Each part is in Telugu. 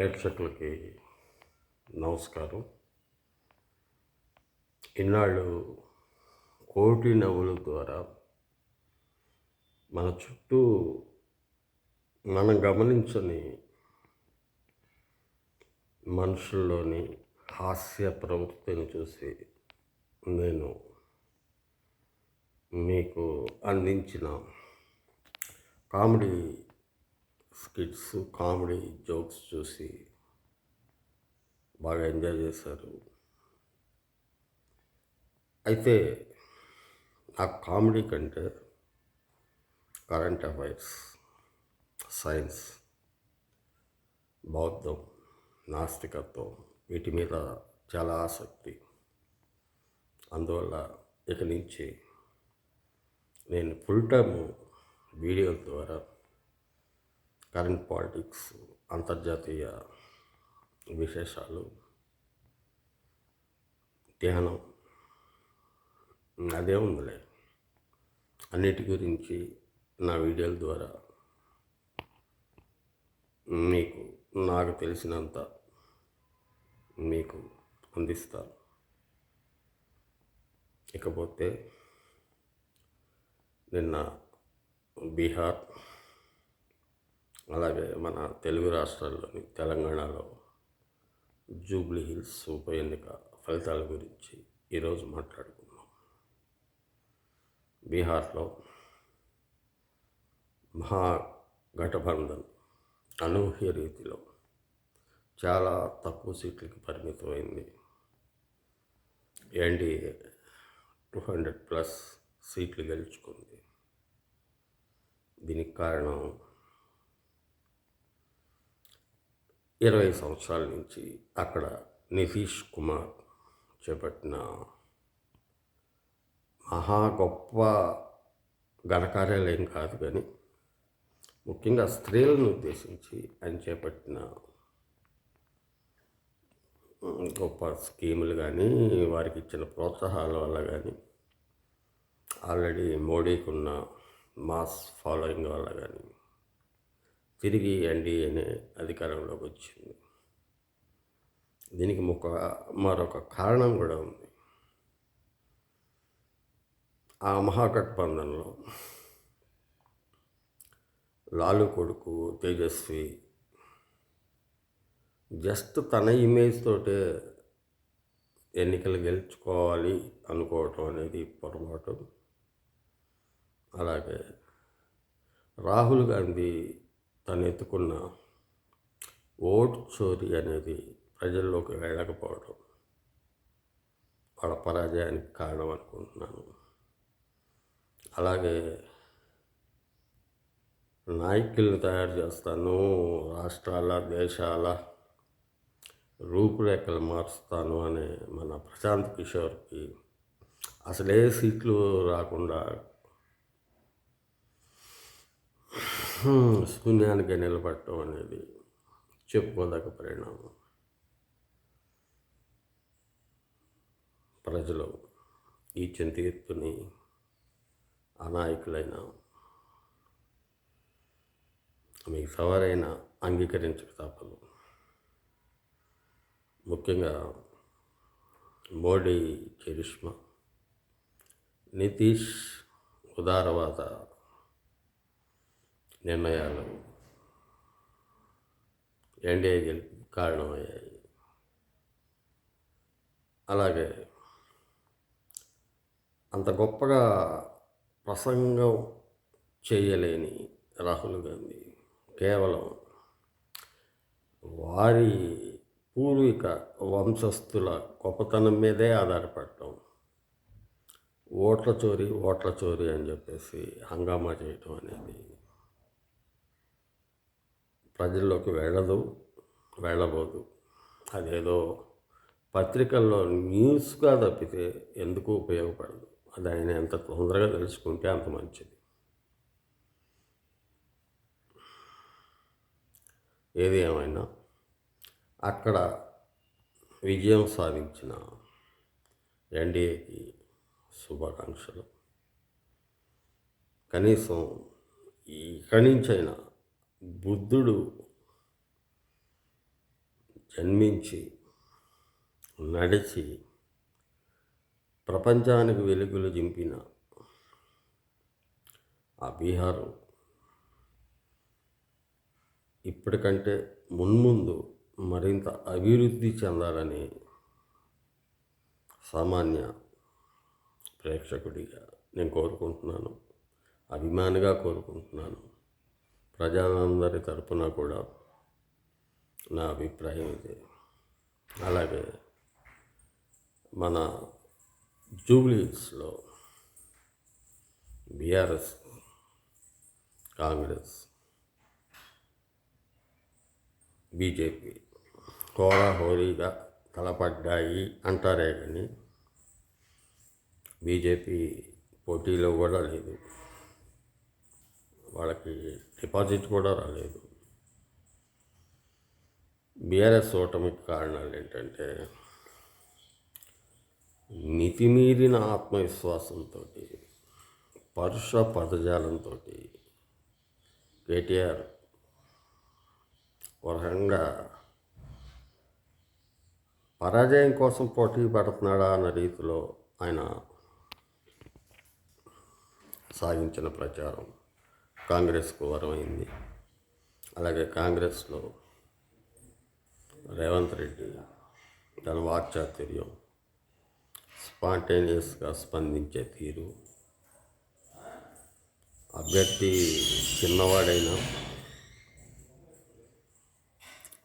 ప్రేక్షకులకి నమస్కారం. ఇన్నాళ్ళు కోటి నవ్వుల ద్వారా మన చుట్టూ మనం గమనించని మనుషుల్లోని హాస్య ప్రవృత్తిని చూసి నేను మీకు అందించిన కామెడీ స్కిట్స్ కామెడీ జోక్స్ చూసి బాగా ఎంజాయ్ చేశారు. అయితే ఆ కామెడీ కంటే కరెంట్ అఫైర్స్ సైన్స్ బౌద్ధం నాస్తికత్వం వీటి మీద చాలా ఆసక్తి. అందువల్ల ఇక నుంచి నేను ఫుల్ టైమ్ వీడియోల ద్వారా కరెంట్ పాలిటిక్స్ అంతర్జాతీయ విశేషాలు ధ్యానం అదే ఉందిలే. అన్నిటి గురించి నా వీడియోల ద్వారా మీకు నాకు తెలిసినంత మీకు అందిస్తాను ఇకపోతే నిన్న బీహార్ అలాగే మన తెలుగు రాష్ట్రాల్లోని తెలంగాణలో జూబ్లీ హిల్స్ ఉప ఎన్నిక ఫలితాల గురించి ఈరోజు మాట్లాడుకుందాం. బీహార్లో మహాగఠబంధన్ అనూహ్య రీతిలో చాలా తక్కువ సీట్లకి పరిమితమైంది. ఎన్డీఏ టూ హండ్రెడ్ ప్లస్ సీట్లు గెలుచుకుంది. దీనికి కారణం ఇరవై సంవత్సరాల నుంచి అక్కడ నితీష్ కుమార్ చేపట్టిన మహా గొప్ప ఘనకార్యాలయం కాదు కానీ ముఖ్యంగా స్త్రీలను ఉద్దేశించి ఆయన చేపట్టిన గొప్ప స్కీములు కానీ వారికి ఇచ్చిన ప్రోత్సాహాల వల్ల కానీ ఆల్రెడీ మోడీకి ఉన్న మాస్ ఫాలోయింగ్ వల్ల కానీ తిరిగి ఎన్డీఏనే అధికారంలోకి వచ్చింది. దీనికి ఒక మరొక కారణం కూడా ఉంది. ఆ మహాగఠబంధంలో లాలు కొడుకు తేజస్వి జస్ట్ తన ఇమేజ్ తోటే ఎన్నికలు గెలుచుకోవాలి అనుకోవటం అనేది పొరపాటు. అలాగే రాహుల్ గాంధీ తను ఎత్తుకున్న ఓట్ చోరీ అనేది ప్రజల్లోకి వెళ్ళకపోవడం వాళ్ళ పరాజయానికి కారణం అనుకుంటున్నాను. అలాగే నాయకులను తయారు చేస్తాను రాష్ట్రాల దేశాల రూపురేఖలు మారుస్తాను అనే మన ప్రశాంత్ కిషోర్కి అసలే సీట్లు రాకుండా శూన్యానికి నిలబడటం అనేది చెప్పుకోదగ్గ పరిణామం. ప్రజలు ఈ చింతీర్పుని అనాయకులైన మీకు సవారైన అంగీకరించక తప్పదు ముఖ్యంగా మోడీ చరిష్మా నితీష్ ఉదారవాద నిర్ణయాలు ఎన్డీఏ గెలుపు కారణమయ్యాయి. అలాగే అంత గొప్పగా ప్రసంగం చేయలేని రాహుల్ గాంధీ కేవలం వారి పూర్వీక వంశస్థుల గొప్పతనం మీదే ఆధారపడటం. ఓట్ల చోరీ ఓట్ల చోరీ అని చెప్పేసి హంగామా చేయటం అనేది ప్రజల్లోకి వెళ్ళదు వెళ్ళబోదు. అదేదో పత్రికల్లో న్యూస్గా తప్పితే ఎందుకు ఉపయోగపడదు? అది ఆయన ఎంత తొందరగా తెలుసుకుంటే అంత మంచిది. ఏది ఏమైనా అక్కడ విజయం సాధించిన ఎన్డీఏకి శుభాకాంక్షలు. కనీసం ఇక్కడి నుంచైనా బుద్ధుడు జన్మించి నడిచి ప్రపంచానికి వెలుగులు దింపిన ఆ బీహారు ఇప్పటికంటే మున్ముందు మరింత అభివృద్ధి చెందాలని సామాన్య ప్రేక్షకుడిగా నేను కోరుకుంటున్నాను. అభిమానిగా కోరుకుంటున్నాను. ప్రజలందరి తరపున కూడా నా అభిప్రాయం ఇది. అలాగే మన జూబ్లీస్లో బీఆర్ఎస్ కాంగ్రెస్ బీజేపీ హోరాహోరీగా తలపడ్డాయి అంటారే కానీ బీజేపీ పోటీలో కూడా లేదు. వాళ్ళకి డిపాజిట్ కూడా రాలేదు. బీఆర్ఎస్ ఓటమికి కారణాలు ఏంటంటే మితిమీరిన ఆత్మవిశ్వాసంతో పరుష పదజాలంతో కేటీఆర్ ఒక రకంగా పరాజయం కోసం పోటీ పడుతున్నాడా అన్న రీతిలో ఆయన సాగించిన ప్రచారం. కాంగ్రెస్కు వరమైంది. అలాగే కాంగ్రెస్లో రేవంత్ రెడ్డి తన వాక్చాతుర్యం స్పాంటేనియస్గా స్పందించే తీరు. అభ్యర్థి చిన్నవాడైనా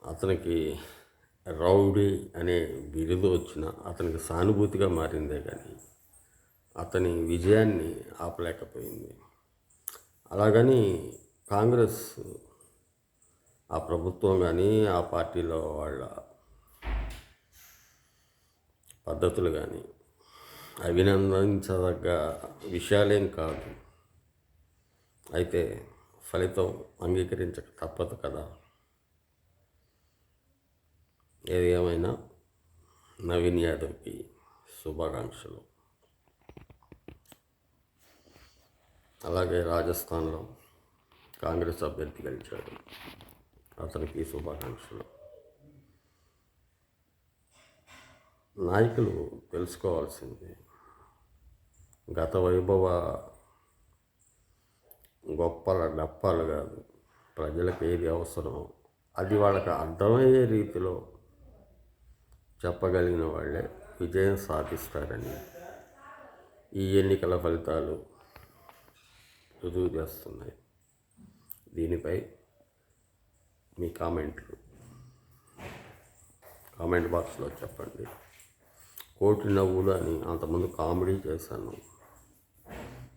అతనికి రౌడీ అనే బిరుదు వచ్చిన అతనికి సానుభూతిగా మారిందే కానీ అతని విజయాన్ని ఆపలేకపోయింది. అలాగని కాంగ్రెస్ ఆ ప్రభుత్వం కానీ ఆ పార్టీలో వాళ్ళ పద్ధతులు కానీ అభినందించదగ్గ విషయాలేం కాదు. అయితే ఫలితం అంగీకరించక తప్పదు కదా. ఏది ఏమైనా నవీన్ యాదవ్కి శుభాకాంక్షలు. అలాగే రాజస్థాన్లో కాంగ్రెస్ అభ్యర్థి గెలిచాడు. అతనికి శుభాకాంక్షలు. నాయకులు తెలుసుకోవాల్సింది గత వైభవ గొప్పల డప్పాలు కాదు ప్రజలకు ఏది అవసరమో అది వాళ్ళకి అర్థమయ్యే రీతిలో చెప్పగలిగిన వాళ్ళే విజయం సాధిస్తారని ఈ ఎన్నికల ఫలితాలు రుజువు చేస్తున్నాయి. దీనిపై మీ కామెంట్లు. కామెంట్ బాక్స్లో చెప్పండి. కోటి నవ్వులు అని అంతకుముందు కామెడీ చేశాను.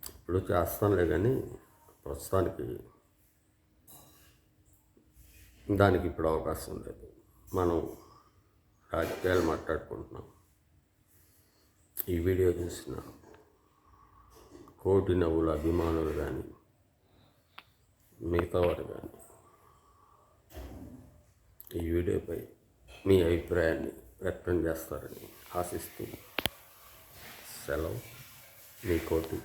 ఇప్పుడు చేస్తానులే కానీ ప్రస్తుతానికి దానికి ఇప్పుడు అవకాశం లేదు. మనం రాజకీయాలు మాట్లాడుకుంటున్నాం. ఈ వీడియో చూసిన కోటి నవ్వుల అభిమానులు కానీ మిగతా వారు కానీ ఈ వీడియోపై మీ అభిప్రాయాన్ని వ్యక్తం చేస్తారని ఆశిస్తూ సెలవు. మీ కోటి